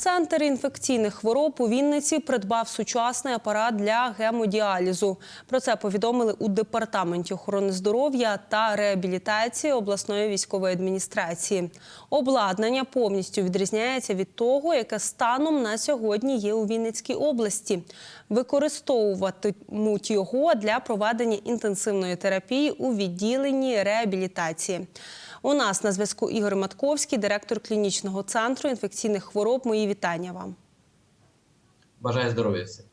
Центр інфекційних хвороб у Вінниці придбав сучасний апарат для гемодіалізу. Про це повідомили у департаменті охорони здоров'я та реабілітації обласної військової адміністрації. Обладнання повністю відрізняється від того, яке станом на сьогодні є у Вінницькій області. Використовуватимуть його для проведення інтенсивної терапії у відділенні реабілітації. У нас на зв'язку Ігор Матковський, директор клінічного центру інфекційних хвороб. Мої вітання вам. Бажаю здоров'я всім.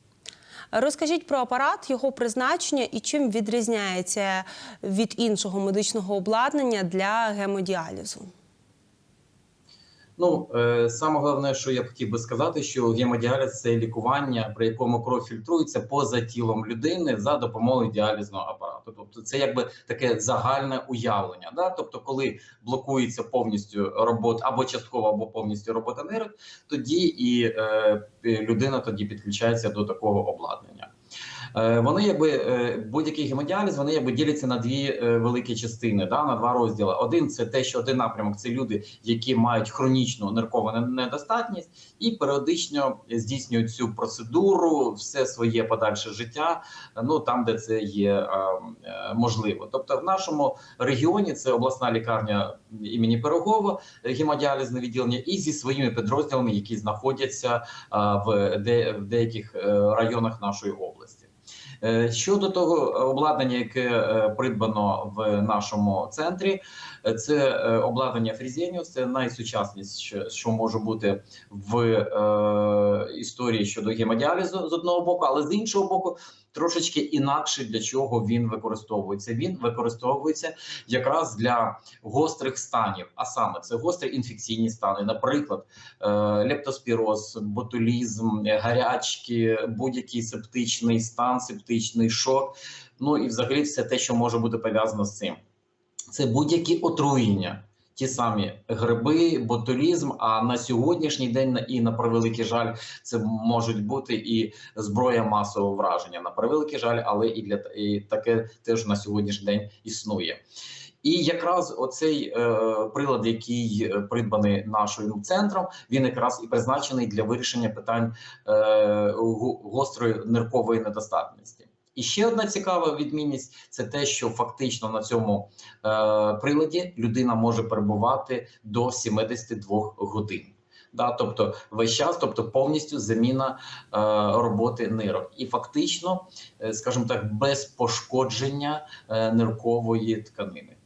Розкажіть про апарат, його призначення і чим відрізняється від іншого медичного обладнання для гемодіалізу. Ну е, саме головне, що я б хотів би сказати, що гемодіаліз це лікування, при якому кров фільтрується поза тілом людини за допомогою діалізного апарату. Тобто, це якби таке загальне уявлення. Да? Тобто, коли блокується повністю робота або частково, або повністю робота нирок, тоді і е, людина тоді підключається до такого обладнання. Е, Вони якби е, будь-який гемодіаліз, вони якби діляться на дві е, великі частини, да, на два розділи. Один це те, що один напрямок це люди, які мають хронічну ниркову недостатність, і періодично здійснюють цю процедуру, все своє подальше життя. Ну там, де це є можливо. Тобто, в нашому регіоні це обласна лікарня імені Пирогова, гемодіалізне відділення, і зі своїми підрозділами, які знаходяться в, де, в деяких районах нашої області. Е, Щодо того обладнання, яке е, придбано в нашому центрі, е, це е, обладнання Фрізеніус, це найсучасніше, що- може бути в е, історії щодо гемодіалізу з одного боку, але з іншого боку, трошечки інакше для чого він використовується. Він використовується якраз для гострих станів, а саме це гострі інфекційні стани, наприклад, е, лептоспіроз, ботулізм, е, гарячки, будь-який септичний стан, септичний шок. Ну і взагалі все те, що може бути пов'язано з цим. Це будь-які отруєння. Ті самі гриби, ботулізм. А на сьогоднішній день і на превеликий жаль, це можуть бути і зброя масового враження. На превеликий жаль, але і для і таке теж на сьогоднішній день існує. І якраз оцей е, прилад, який е, придбаний нашим центром, він якраз і призначений для вирішення питань е, гострої ниркової недостатності. І ще одна цікава відмінність це те, що фактично на цьому е, приладі людина може перебувати до 72 годин. Да, тобто весь час, тобто повністю заміна е, роботи нирок, і фактично, е, скажімо так, без пошкодження е, ниркової тканини.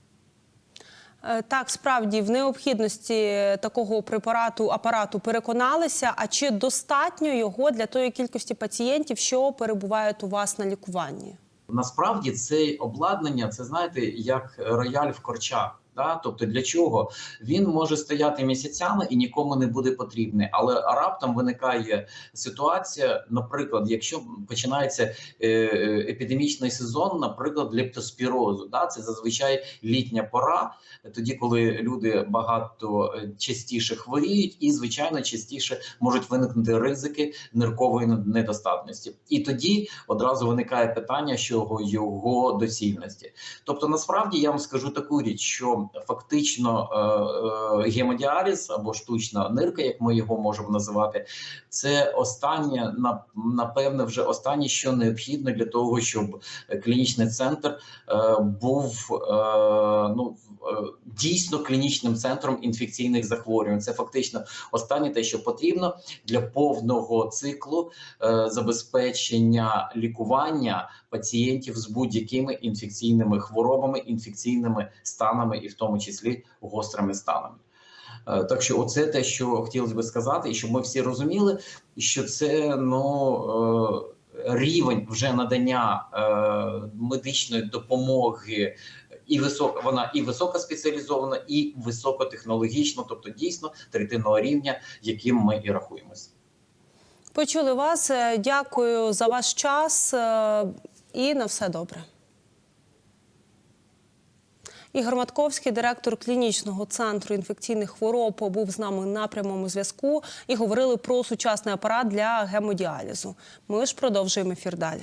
Е, Так, справді в необхідності такого препарату апарату переконалися. А чи достатньо його для тої кількості пацієнтів, що перебувають у вас на лікуванні? Насправді це обладнання, це знаєте, як рояль в корчах. Да? Тобто для чого він може стояти місяцями і нікому не буде потрібний, але раптом виникає ситуація, наприклад, якщо починається е, е, епідемічний сезон, наприклад, лептоспірозу, да? це зазвичай літня пора, тоді коли люди багато е, частіше хворіють, і звичайно частіше можуть виникнути ризики ниркової недостатності. І тоді одразу виникає питання щодо його доцільності. Тобто, насправді я вам скажу таку річ, що фактично е, е, гемодіаліз або штучна нирка, як ми його можемо називати, це останнє на напевне вже останнє, що необхідно для того, щоб клінічний центр е, був ну дійсно клінічним центром інфекційних захворювань. Це фактично останнє те, що потрібно для повного циклу забезпечення лікування пацієнтів з будь-якими інфекційними хворобами, інфекційними станами, і в тому числі гострими станами. Е, Так що, оце те, що хотілося би сказати, і щоб ми всі розуміли, що це ну. е, Рівень вже надання е, медичної допомоги і висока вона і високоспеціалізована, і високотехнологічна, тобто дійсно третинного рівня, яким ми і рахуємося. Почули вас. Дякую за ваш час і на все добре. Ігор Матковський, директор клінічного центру інфекційних хвороб, був з нами на прямому зв'язку і говорили про сучасний апарат для гемодіалізу. Ми ж продовжуємо ефір далі.